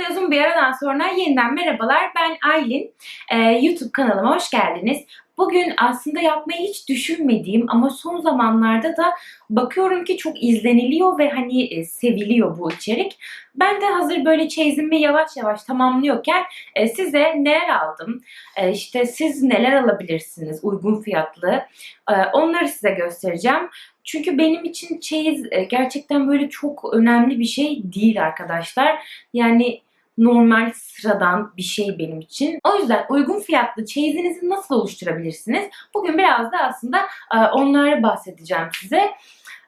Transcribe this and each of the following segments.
Hepinize uzun bir aradan sonra yeniden merhabalar. Ben Aylin. Ee, YouTube kanalıma hoş geldiniz. Bugün aslında yapmayı hiç düşünmediğim ama son zamanlarda da bakıyorum ki çok izleniliyor ve hani e, seviliyor bu içerik. Ben de hazır böyle çeyizimi yavaş yavaş tamamlıyorken e, size neler aldım, e, işte siz neler alabilirsiniz uygun fiyatlı onları size göstereceğim. Çünkü benim için çeyiz gerçekten böyle çok önemli bir şey değil arkadaşlar. Yani normal sıradan bir şey benim için. O yüzden uygun fiyatlı çeyizinizi nasıl oluşturabilirsiniz? Bugün biraz da aslında e, onlara bahsedeceğim size.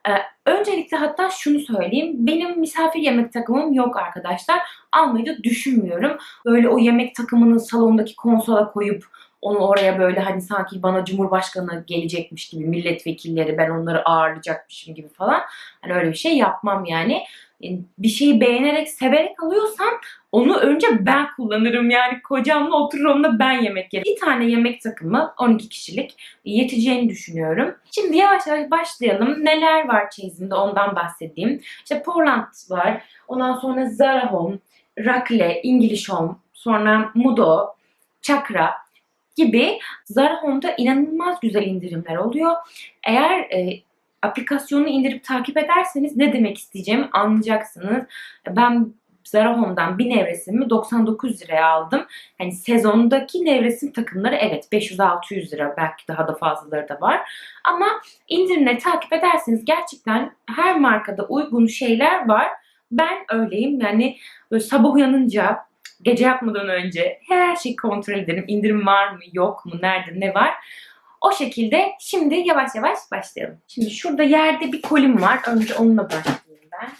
E, Öncelikle hatta şunu söyleyeyim. Benim misafir yemek takımım yok arkadaşlar. Almayı da düşünmüyorum. Böyle o yemek takımını salondaki konsola koyup onu oraya böyle hani sanki bana Cumhurbaşkanı gelecekmiş gibi milletvekilleri ben onları ağırlayacakmışım gibi falan. Hani öyle bir şey yapmam yani. Yani Bir şeyi beğenerek, severek alıyorsam onu önce ben kullanırım. Yani kocamla oturur onunla ben yemek yerim. Bir tane yemek takımı 12 kişilik yeteceğini düşünüyorum. Şimdi yavaş yavaş başlayalım. Neler var çeyizimde ondan bahsedeyim. İşte Portland var. Ondan sonra Zara Home, Rakle, English Home, sonra Mudo, Chakra gibi Zara Home'da inanılmaz güzel indirimler oluyor. Eğer e, aplikasyonu indirip takip ederseniz ne demek isteyeceğimi anlayacaksınız. Ben Zara Home'dan bir nevresimi 99 liraya aldım. Hani sezondaki nevresim takımları evet 500-600 lira belki daha da fazlaları da var. Ama indirimleri takip ederseniz gerçekten her markada uygun şeyler var. Ben öyleyim yani böyle sabah uyanınca gece yapmadan önce her şeyi kontrol ederim. İndirim var mı yok mu nerede ne var. O şekilde şimdi yavaş yavaş başlayalım. Şimdi şurada yerde bir kolim var. Önce onunla başlayayım ben.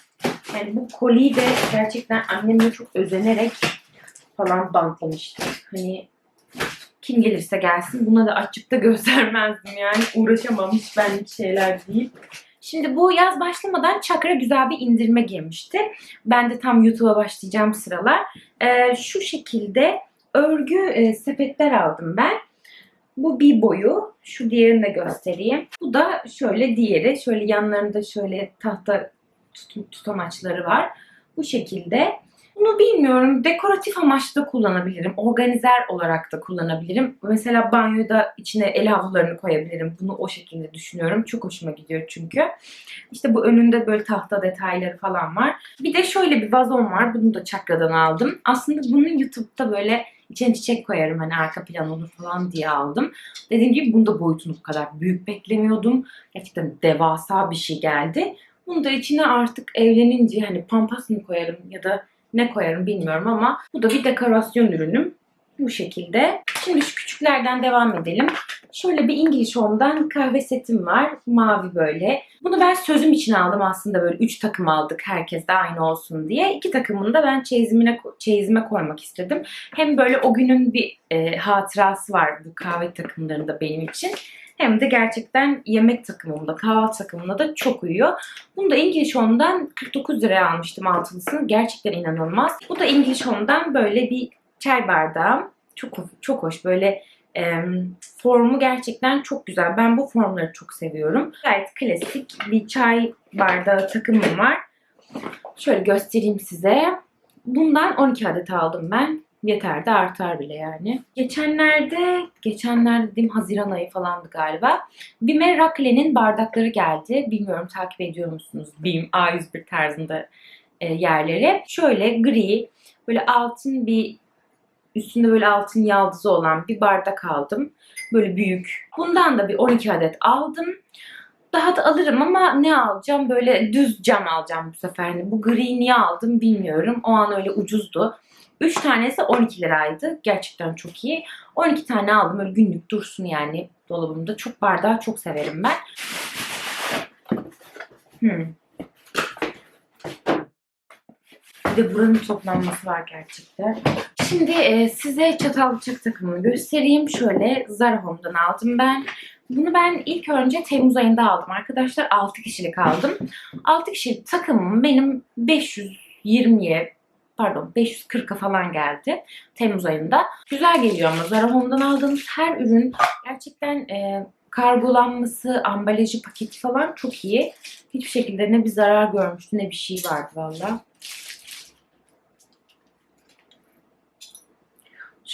Yani bu koliyi de gerçekten annemle çok özenerek falan bantlamıştım. Hani kim gelirse gelsin buna da açıkta göstermezdim yani. Uğraşamam hiç benlik şeyler değil. Şimdi bu yaz başlamadan Çakra güzel bir indirime girmişti. Ben de tam YouTube'a başlayacağım sıralar. Ee, şu şekilde örgü e, sepetler aldım ben. Bu bir boyu. Şu diğerini de göstereyim. Bu da şöyle diğeri. Şöyle yanlarında şöyle tahta tut- tutamaçları var. Bu şekilde. Bunu bilmiyorum. Dekoratif amaçlı da kullanabilirim. Organizer olarak da kullanabilirim. Mesela banyoda içine el havlularını koyabilirim. Bunu o şekilde düşünüyorum. Çok hoşuma gidiyor çünkü. İşte bu önünde böyle tahta detayları falan var. Bir de şöyle bir vazon var. Bunu da Çakra'dan aldım. Aslında bunu YouTube'da böyle içine çiçek koyarım hani arka plan olur falan diye aldım. Dediğim gibi bunda boyutunu bu kadar büyük beklemiyordum. Gerçekten devasa bir şey geldi. Bunu da içine artık evlenince hani pampas mı koyarım ya da ne koyarım bilmiyorum ama bu da bir dekorasyon ürünüm. Bu şekilde. Şimdi şu küçüklerden devam edelim. Şöyle bir İngiliz Home'dan kahve setim var. Mavi böyle. Bunu ben sözüm için aldım aslında böyle 3 takım aldık herkes de aynı olsun diye. 2 takımını da ben çeyizime, çeyizime koymak istedim. Hem böyle o günün bir e, hatırası var bu kahve takımlarında benim için. Hem de gerçekten yemek takımımda, kahvaltı takımında da çok uyuyor. Bunu da English Home'dan 49 liraya almıştım altılısını. Gerçekten inanılmaz. Bu da English Home'dan böyle bir çay bardağı. Çok çok hoş böyle e, formu gerçekten çok güzel. Ben bu formları çok seviyorum. Gayet klasik bir çay bardağı takımım var. Şöyle göstereyim size. Bundan 12 adet aldım ben. Yeter de artar bile yani. Geçenlerde, geçenlerde dediğim Haziran ayı falandı galiba. Bime Rakle'nin bardakları geldi. Bilmiyorum takip ediyor musunuz? BİM A101 tarzında e, yerleri. Şöyle gri, böyle altın bir üstünde böyle altın yaldızı olan bir bardak aldım. Böyle büyük. Bundan da bir 12 adet aldım. Daha da alırım ama ne alacağım? Böyle düz cam alacağım bu sefer. Yani bu gri niye aldım bilmiyorum. O an öyle ucuzdu. 3 tanesi 12 liraydı. Gerçekten çok iyi. 12 tane aldım. Öyle günlük dursun yani dolabımda. Çok bardağı çok severim ben. Hmm. Bir de buranın toplanması var gerçekten. Şimdi e, size çatal bıçak takımını göstereyim. Şöyle Zara Home'dan aldım ben. Bunu ben ilk önce Temmuz ayında aldım arkadaşlar. 6 kişilik aldım. 6 kişilik takımım benim 520'ye pardon 540'a falan geldi Temmuz ayında. Güzel geliyor ama Zara Home'dan aldığımız her ürün gerçekten e, kargolanması, ambalajı, paketi falan çok iyi. Hiçbir şekilde ne bir zarar görmüştü ne bir şey vardı valla.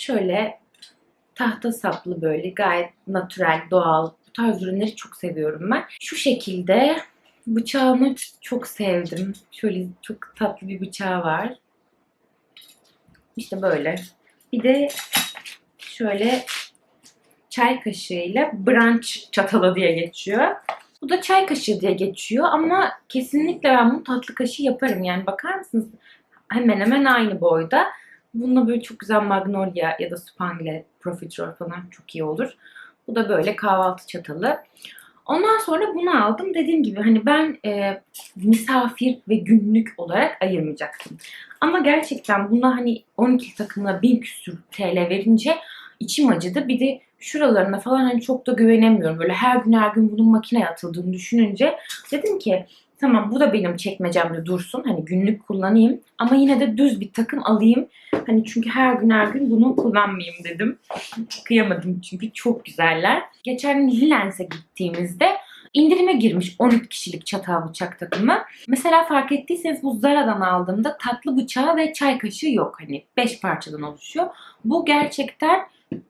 Şöyle tahta saplı böyle gayet natürel, doğal. Bu tarz ürünleri çok seviyorum ben. Şu şekilde bıçağını çok sevdim. Şöyle çok tatlı bir bıçağı var. İşte böyle. Bir de şöyle çay kaşığıyla brunch çatalı diye geçiyor. Bu da çay kaşığı diye geçiyor ama kesinlikle ben bunu tatlı kaşığı yaparım. Yani bakar mısınız? Hemen hemen aynı boyda. Bununla böyle çok güzel magnolia ya da spangle profiterol falan çok iyi olur. Bu da böyle kahvaltı çatalı. Ondan sonra bunu aldım. Dediğim gibi hani ben e, misafir ve günlük olarak ayırmayacaktım. Ama gerçekten buna hani 12 takımla 1000 küsür TL verince içim acıdı. Bir de şuralarına falan hani çok da güvenemiyorum. Böyle her gün her gün bunun makineye atıldığını düşününce dedim ki tamam bu da benim çekmecemde dursun. Hani günlük kullanayım ama yine de düz bir takım alayım. Hani çünkü her gün her gün bunu kullanmayayım dedim. Kıyamadım çünkü çok güzeller. Geçen Lilens'e gittiğimizde indirime girmiş 13 kişilik çatal bıçak takımı. Mesela fark ettiyseniz bu Zara'dan aldığımda tatlı bıçağı ve çay kaşığı yok. Hani 5 parçadan oluşuyor. Bu gerçekten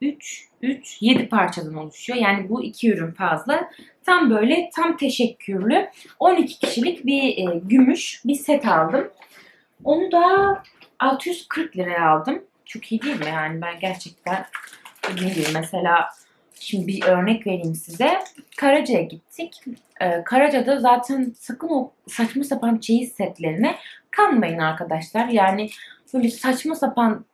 3, 3, 7 parçadan oluşuyor. Yani bu iki ürün fazla. Tam böyle tam teşekkürlü 12 kişilik bir e, gümüş bir set aldım. Onu da 640 liraya aldım. Çok iyi değil mi yani ben gerçekten ne diyeyim mesela şimdi bir örnek vereyim size. Karaca'ya gittik. Ee, Karaca'da zaten sakın o saçma sapan çeyiz setlerine kanmayın arkadaşlar. Yani böyle saçma sapan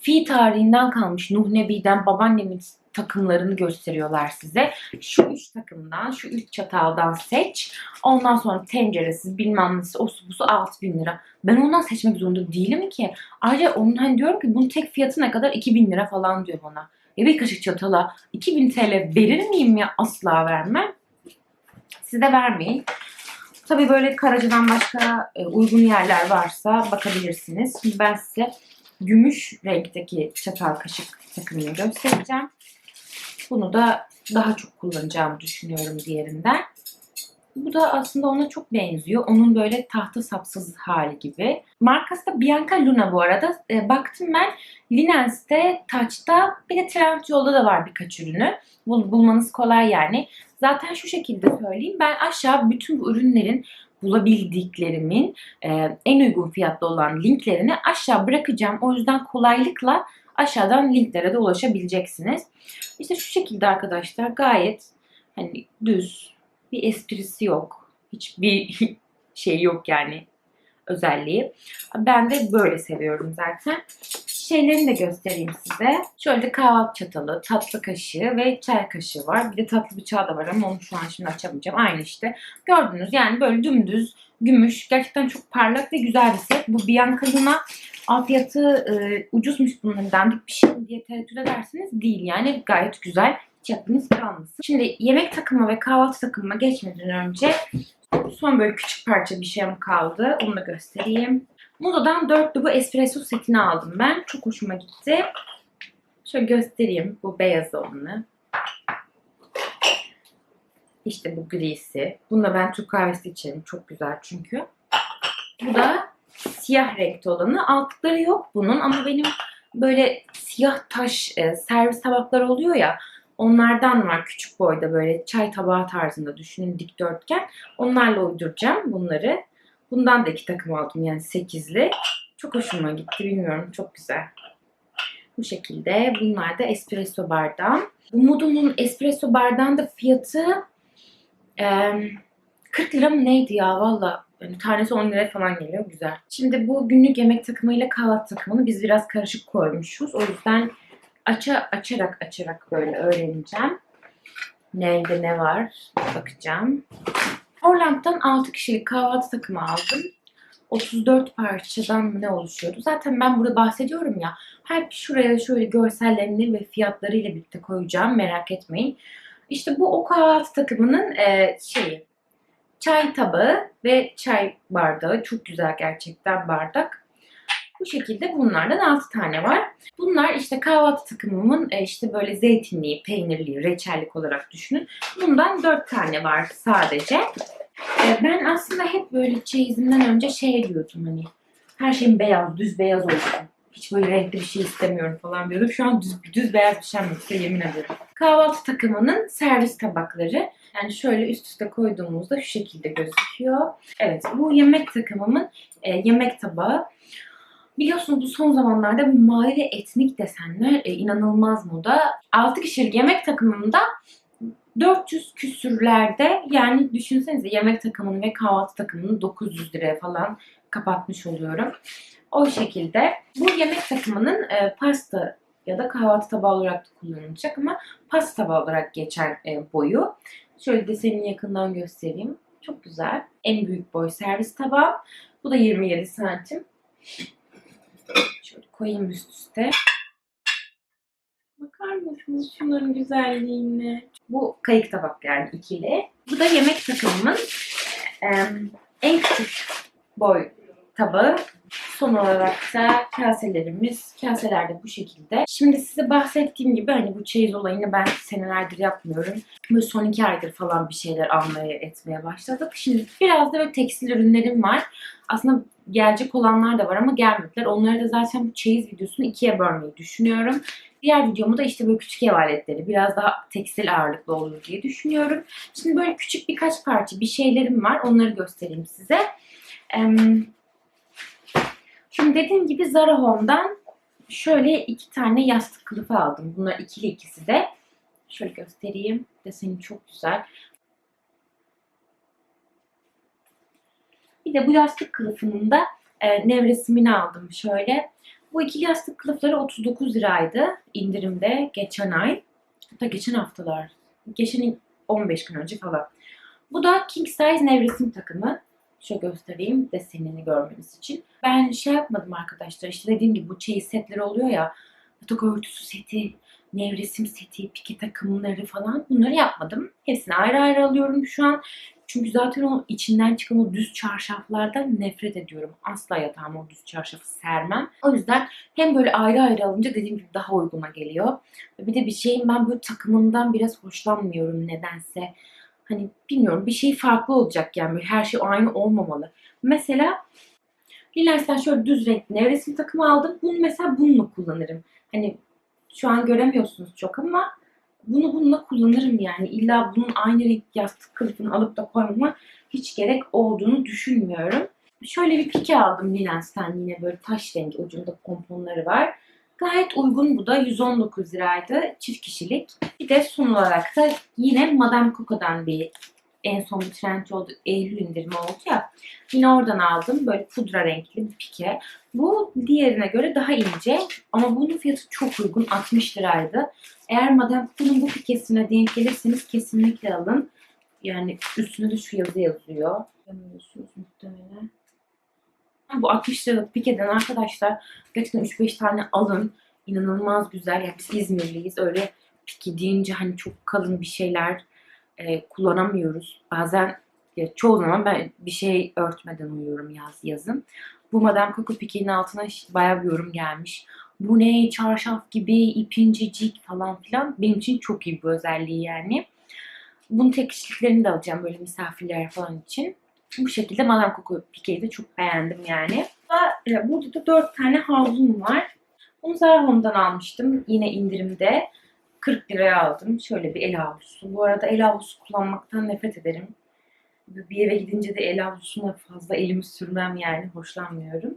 fi tarihinden kalmış Nuh Nebi'den babaannemin takımlarını gösteriyorlar size. Şu üç takımdan, şu üç çataldan seç. Ondan sonra tenceresiz bilmem nesi, o su busu 6000 lira. Ben ondan seçmek zorunda değilim ki. Ayrıca onun hani diyorum ki bunun tek fiyatı ne kadar? 2000 lira falan diyor bana. E bir kaşık çatala 2000 TL verir miyim ya? Asla vermem. Siz de vermeyin. Tabii böyle Karaca'dan başka e, uygun yerler varsa bakabilirsiniz. Şimdi ben size gümüş renkteki çatal kaşık takımını göstereceğim. Bunu da daha çok kullanacağımı düşünüyorum diğerinden. Bu da aslında ona çok benziyor. Onun böyle tahta sapsız hali gibi. Markası da Bianca Luna bu arada. E, baktım ben Linens'te, Touch'ta bir de Trendyol'da da var birkaç ürünü. Bul- bulmanız kolay yani. Zaten şu şekilde söyleyeyim. Ben aşağı bütün bu ürünlerin bulabildiklerimin e, en uygun fiyatlı olan linklerini aşağı bırakacağım. O yüzden kolaylıkla aşağıdan linklere de ulaşabileceksiniz. İşte şu şekilde arkadaşlar gayet hani düz bir esprisi yok. Hiçbir şey yok yani özelliği. Ben de böyle seviyorum zaten. Şeylerini de göstereyim size. Şöyle kahvaltı çatalı, tatlı kaşığı ve çay kaşığı var. Bir de tatlı bıçağı da var ama onu şu an şimdi açamayacağım. Aynı işte. Gördünüz yani böyle dümdüz, gümüş. Gerçekten çok parlak ve güzel bir set. Bu Bianca Luna alt fiyatı e, ucuzmuş bunların dandik bir şey diye tereddüt edersiniz. Değil yani gayet güzel. Hiç aklınız kalmasın. Şimdi yemek takımı ve kahvaltı takımına geçmeden önce son böyle küçük parça bir şeyim kaldı. Onu da göstereyim. Muda'dan dörtlü bu espresso setini aldım ben. Çok hoşuma gitti. Şöyle göstereyim. Bu beyaz olanı. İşte bu grisi. Bunu da ben Türk kahvesi içerim. Çok güzel çünkü. Bu da siyah renkte olanı. Altlıkları yok bunun ama benim böyle siyah taş e, servis tabakları oluyor ya. Onlardan var küçük boyda böyle çay tabağı tarzında düşünün dikdörtgen. Onlarla uyduracağım bunları. Bundan da iki takım aldım yani sekizli. Çok hoşuma gitti bilmiyorum çok güzel. Bu şekilde bunlar da espresso bardağım. Bu Mudo'nun espresso bardağın da fiyatı eee 40 lira mı neydi ya valla. Yani tanesi 10 lira falan geliyor güzel. Şimdi bu günlük yemek takımıyla kahvaltı takımını biz biraz karışık koymuşuz. O yüzden aça, açarak açarak böyle öğreneceğim. Nerede ne var bakacağım. Orland'dan 6 kişilik kahvaltı takımı aldım. 34 parçadan ne oluşuyordu? Zaten ben burada bahsediyorum ya. Hep şuraya şöyle görsellerini ve fiyatlarıyla birlikte koyacağım. Merak etmeyin. İşte bu o kahvaltı takımının e, şeyi. Çay tabağı ve çay bardağı. Çok güzel gerçekten bardak. Bu şekilde bunlardan 6 tane var. Bunlar işte kahvaltı takımımın e, işte böyle zeytinliği, peynirli, reçellik olarak düşünün. Bundan 4 tane var sadece. E, Ben aslında hep böyle çeyizimden önce şey diyordum hani her şeyin beyaz, düz beyaz olsun. hiç böyle renkli bir şey istemiyorum falan diyordum. Şu an düz, düz beyaz bir şey almak istiyorum, yemin ederim. Kahvaltı takımının servis tabakları. Yani şöyle üst üste koyduğumuzda şu şekilde gözüküyor. Evet bu yemek takımımın e, yemek tabağı. Biliyorsunuz bu son zamanlarda mavi ve etnik desenler e, inanılmaz moda. 6 kişilik yemek takımımda 400 küsürlerde yani düşünsenize yemek takımını ve kahvaltı takımını 900 liraya falan kapatmış oluyorum. O şekilde bu yemek takımının e, pasta ya da kahvaltı tabağı olarak da kullanılacak ama pasta tabağı olarak geçer e, boyu. Şöyle desenini yakından göstereyim. Çok güzel. En büyük boy servis tabağı. Bu da 27 santim. Şöyle koyayım üst üste. Bakar mısınız şunların güzelliğine? Bu kayık tabak yani ikili. Bu da yemek takımımın e, en küçük boy tabağı. Son olarak da kaselerimiz. Kaseler de bu şekilde. Şimdi size bahsettiğim gibi hani bu çeyiz olayını ben senelerdir yapmıyorum. Böyle son iki aydır falan bir şeyler almaya etmeye başladık. Şimdi biraz da böyle tekstil ürünlerim var. Aslında gelecek olanlar da var ama gelmediler. Onları da zaten bu çeyiz videosunu ikiye bölmeyi düşünüyorum. Diğer videomu da işte böyle küçük ev aletleri biraz daha tekstil ağırlıklı olur diye düşünüyorum. Şimdi böyle küçük birkaç parça bir şeylerim var. Onları göstereyim size. Şimdi dediğim gibi Zara Home'dan şöyle iki tane yastık kılıfı aldım. Bunlar ikili ikisi de. Şöyle göstereyim. Deseni çok güzel. Bir de bu yastık kılıfının da e, nevresimini aldım şöyle. Bu iki yastık kılıfları 39 liraydı indirimde geçen ay. Hatta geçen haftalar. Geçen 15 gün önce falan. Bu da king size nevresim takımı. Şöyle göstereyim desenini görmeniz için. Ben şey yapmadım arkadaşlar. İşte dediğim gibi bu çeyiz setleri oluyor ya. Yatak örtüsü seti, nevresim seti, pike takımları falan. Bunları yapmadım. Hepsini ayrı ayrı alıyorum şu an. Çünkü zaten o içinden çıkan o düz çarşaflardan nefret ediyorum. Asla yatağıma o düz çarşafı sermem. O yüzden hem böyle ayrı ayrı alınca dediğim gibi daha uyguna geliyor. Bir de bir şeyin ben böyle takımından biraz hoşlanmıyorum nedense hani bilmiyorum bir şey farklı olacak yani her şey aynı olmamalı. Mesela Lilense'den şöyle düz renkli nevresim takımı aldım. Bunu mesela bununla kullanırım. Hani şu an göremiyorsunuz çok ama bunu bununla kullanırım yani. İlla bunun aynı renk yastık kılıfını alıp da koymama hiç gerek olduğunu düşünmüyorum. Şöyle bir pike aldım Lilens'ten yine böyle taş rengi ucunda pomponları var. Gayet uygun bu da 119 liraydı çift kişilik. Bir de son olarak da yine Madame Coco'dan bir en son bir trend oldu. Eylül indirimi oldu ya. Yine oradan aldım. Böyle pudra renkli bir pike. Bu diğerine göre daha ince. Ama bunun fiyatı çok uygun. 60 liraydı. Eğer Madame Coco'nun bu pikesine denk gelirseniz kesinlikle alın. Yani üstünde de şu yazı yazıyor. Görmüyorsunuz muhtemelen. Bu 60 liralık pikeden arkadaşlar gerçekten 3-5 tane alın. İnanılmaz güzel. Yani biz İzmirliyiz. Öyle pike deyince hani çok kalın bir şeyler e, kullanamıyoruz. Bazen ya çoğu zaman ben bir şey örtmeden uyuyorum yaz yazın. Bu Madame Coco pikenin altına bayağı bir yorum gelmiş. Bu ne çarşaf gibi ipincecik falan filan. Benim için çok iyi bir özelliği yani. Bunun tek kişiliklerini de alacağım böyle misafirler falan için. Bu şekilde Madame Coco pikeyi de çok beğendim yani. e, Burada da 4 tane havlum var. Bunu Zara Home'dan almıştım. Yine indirimde. 40 liraya aldım. Şöyle bir el havlusu. Bu arada el havlusu kullanmaktan nefret ederim. Bir eve gidince de el havlusuna fazla elimi sürmem yani. Hoşlanmıyorum.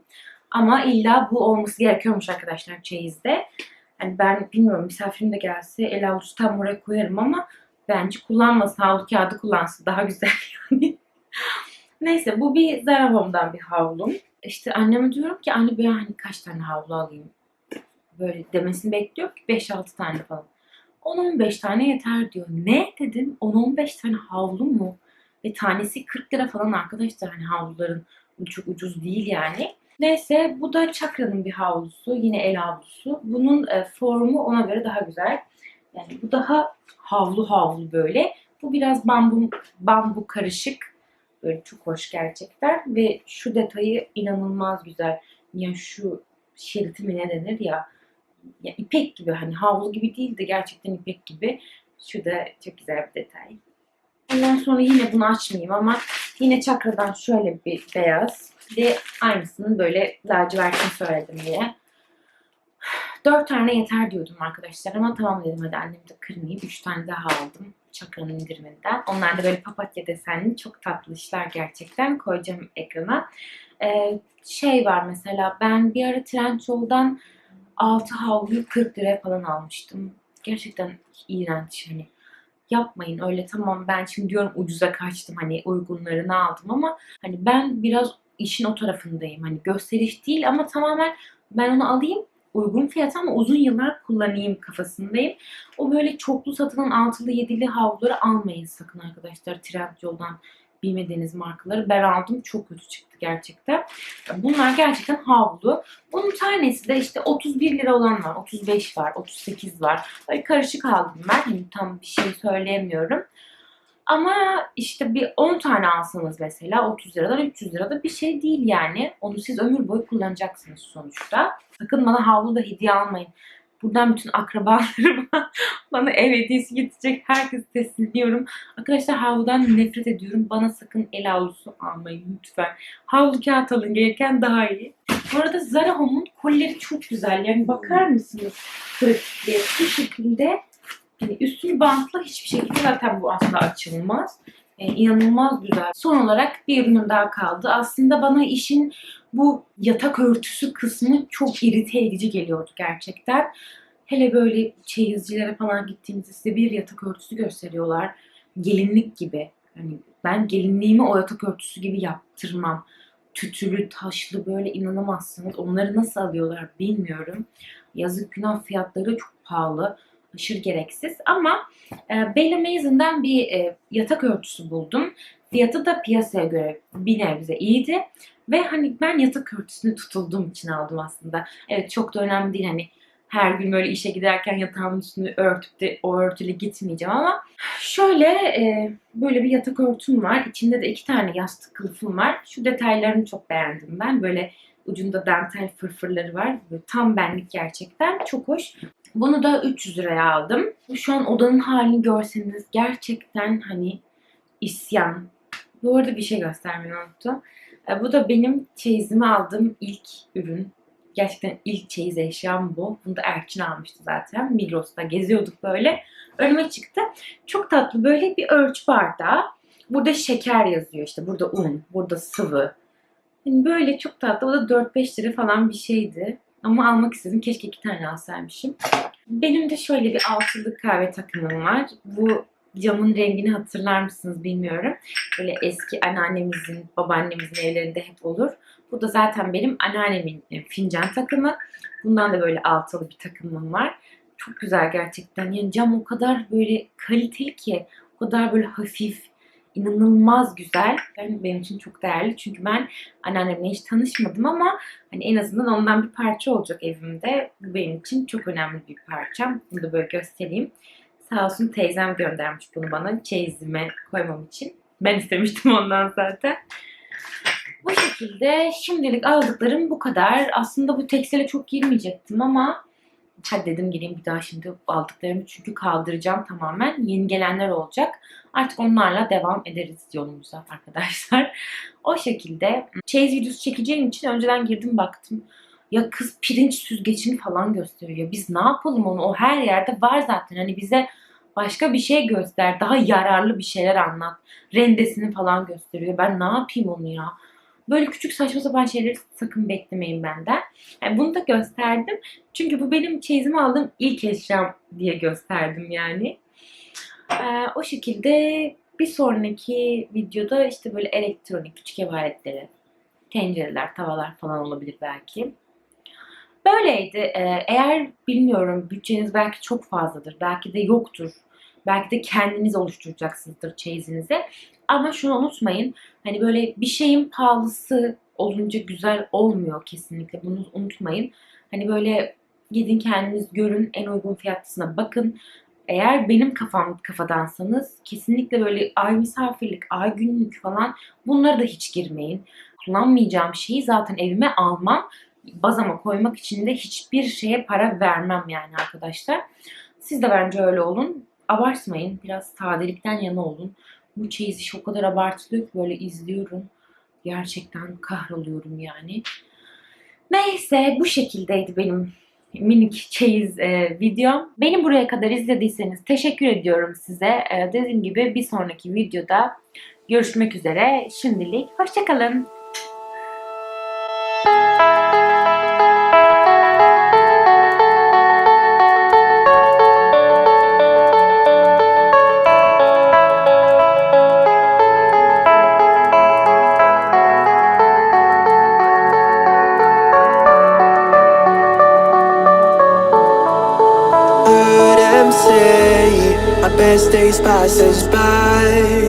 Ama illa bu olması gerekiyormuş arkadaşlar çeyizde. Yani ben bilmiyorum misafirim de gelse el havlusu tam oraya koyarım ama bence kullanmasın. Havlu kağıdı kullansın. Daha güzel yani. Neyse bu bir Zara Home'dan bir havlum. İşte anneme diyorum ki anne ben hani kaç tane havlu alayım? Böyle demesini bekliyor ki 5-6 tane falan. 10-15 tane yeter diyor. Ne dedim? 10-15 tane havlu mu? Ve tanesi 40 lira falan arkadaşlar. Hani havluların çok ucuz değil yani. Neyse bu da Chakra'nın bir havlusu. Yine el havlusu. Bunun e, formu ona göre daha güzel. Yani bu daha havlu havlu böyle. Bu biraz bambu, bambu karışık. Böyle çok hoş gerçekten. Ve şu detayı inanılmaz güzel. Yani şu şeriti mi ne denir ya. ya ipek gibi hani havlu gibi değil de gerçekten ipek gibi. Şu da çok güzel bir detay. Ondan sonra yine bunu açmayayım ama yine çakradan şöyle bir beyaz. Bir de aynısının böyle lacivertini söyledim diye. Dört tane yeter diyordum arkadaşlar ama tamam dedim hadi annemi de kırmayayım. Üç tane daha aldım çakranın indiriminden. Onlar da böyle papatya desenli çok tatlı işler gerçekten. Koyacağım ekrana. Ee, şey var mesela ben bir ara Trendyol'dan 6 havluyu 40 liraya falan almıştım. Gerçekten iğrenç hani. Yapmayın öyle tamam ben şimdi diyorum ucuza kaçtım hani uygunlarını aldım ama hani ben biraz işin o tarafındayım. Hani gösteriş değil ama tamamen ben onu alayım uygun fiyat ama uzun yıllar kullanayım kafasındayım. O böyle çoklu satılan altılı yedili havluları almayın sakın arkadaşlar Trendyol'dan bilmediğiniz markaları. Ben aldım çok kötü çıktı gerçekten. Bunlar gerçekten havlu. Bunun tanesi de işte 31 lira olan var, 35 var, 38 var. Böyle karışık aldım ben. Hani tam bir şey söyleyemiyorum. Ama işte bir 10 tane alsanız mesela 30 liradan 300 lirada bir şey değil yani. Onu siz ömür boyu kullanacaksınız sonuçta. Sakın bana havlu da hediye almayın. Buradan bütün akrabalarıma bana ev hediyesi getirecek herkesi sesleniyorum. Arkadaşlar havludan nefret ediyorum. Bana sakın el havlusu almayın lütfen. Havlu kağıt alın gereken daha iyi. Bu arada Zara Home'un kolileri çok güzel. Yani bakar mısınız? Pratikliğe bu şekilde yani üstünü bantla hiçbir şekilde zaten bu aslında açılmaz. Ee, inanılmaz güzel. Son olarak bir ürünüm daha kaldı. Aslında bana işin bu yatak örtüsü kısmı çok irite edici geliyordu gerçekten. Hele böyle çeyizcilere falan gittiğinizde size bir yatak örtüsü gösteriyorlar. Gelinlik gibi. Hani ben gelinliğimi o yatak örtüsü gibi yaptırmam. Tütülü, taşlı böyle inanamazsınız. Onları nasıl alıyorlar bilmiyorum. Yazık günah fiyatları çok pahalı. Aşırı gereksiz. Ama e, Bella Mason'dan bir e, yatak örtüsü buldum. Fiyatı da piyasaya göre bir nebze iyiydi. Ve hani ben yatak örtüsünü tutulduğum için aldım aslında. Evet çok da önemli değil hani her gün böyle işe giderken yatağımın üstünü örtüp de o örtüyle gitmeyeceğim ama şöyle e, böyle bir yatak örtüm var. İçinde de iki tane yastık kılıfım var. Şu detaylarını çok beğendim ben. Böyle ucunda dantel fırfırları var. Böyle tam benlik gerçekten. Çok hoş. Bunu da 300 liraya aldım. Şu an odanın halini görseniz gerçekten hani isyan. Bu arada bir şey göstermeyi unuttum. E, Bu da benim çeyizime aldığım ilk ürün. Gerçekten ilk çeyiz eşyam bu. Bunu da Erçin almıştı zaten. Migros'ta geziyorduk böyle. Önüme çıktı. Çok tatlı böyle bir ölçü bardağı. Burada şeker yazıyor işte. Burada un, burada sıvı. Yani böyle çok tatlı. O da 4-5 lira falan bir şeydi. Ama almak istedim. Keşke iki tane alsaymışım. Benim de şöyle bir altılı kahve takımım var. Bu camın rengini hatırlar mısınız bilmiyorum. Böyle eski anneannemizin, babaannemizin evlerinde hep olur. Bu da zaten benim anneannemin e, fincan takımı. Bundan da böyle altılı bir takımım var. Çok güzel gerçekten. Yani cam o kadar böyle kaliteli ki, o kadar böyle hafif, inanılmaz güzel. Benim için çok değerli. Çünkü ben anneannemle hiç tanışmadım ama hani en azından ondan bir parça olacak evimde. Bu benim için çok önemli bir parçam. Bunu da böyle göstereyim. Sağ olsun teyzem göndermiş bunu bana çeyizime koymam için. Ben istemiştim ondan zaten. Bu şekilde şimdilik aldıklarım bu kadar. Aslında bu tekstile çok girmeyecektim ama hadi dedim gireyim bir daha şimdi aldıklarımı çünkü kaldıracağım tamamen. Yeni gelenler olacak. Artık onlarla devam ederiz yolumuza arkadaşlar. O şekilde çeyiz videosu çekeceğim için önceden girdim baktım. Ya kız pirinç süzgecini falan gösteriyor. Biz ne yapalım onu? O her yerde var zaten. Hani bize başka bir şey göster. Daha yararlı bir şeyler anlat. Rendesini falan gösteriyor. Ben ne yapayım onu ya? Böyle küçük saçma sapan şeyleri sakın beklemeyin benden. Yani bunu da gösterdim. Çünkü bu benim çeyizime aldığım ilk eşyam diye gösterdim yani. Ee, o şekilde bir sonraki videoda işte böyle elektronik küçük ev aletleri, tencereler, tavalar falan olabilir belki. Böyleydi. Ee, eğer bilmiyorum bütçeniz belki çok fazladır, belki de yoktur. Belki de kendiniz oluşturacaksınızdır çeyizinizi. Ama şunu unutmayın. Hani böyle bir şeyin pahalısı olunca güzel olmuyor kesinlikle. Bunu unutmayın. Hani böyle gidin kendiniz görün en uygun fiyatlısına bakın. Eğer benim kafam kafadansanız kesinlikle böyle ay misafirlik, ay günlük falan bunları da hiç girmeyin. Kullanmayacağım şeyi zaten evime almam. Bazama koymak için de hiçbir şeye para vermem yani arkadaşlar. Siz de bence öyle olun. Abartmayın. Biraz sadelikten yana olun. Bu çeyiz işi o kadar abartılıyor ki böyle izliyorum. Gerçekten kahroluyorum yani. Neyse bu şekildeydi benim minik çeyiz e, videom. Beni buraya kadar izlediyseniz teşekkür ediyorum size. E, dediğim gibi bir sonraki videoda görüşmek üzere. Şimdilik hoşçakalın. as days pass us by.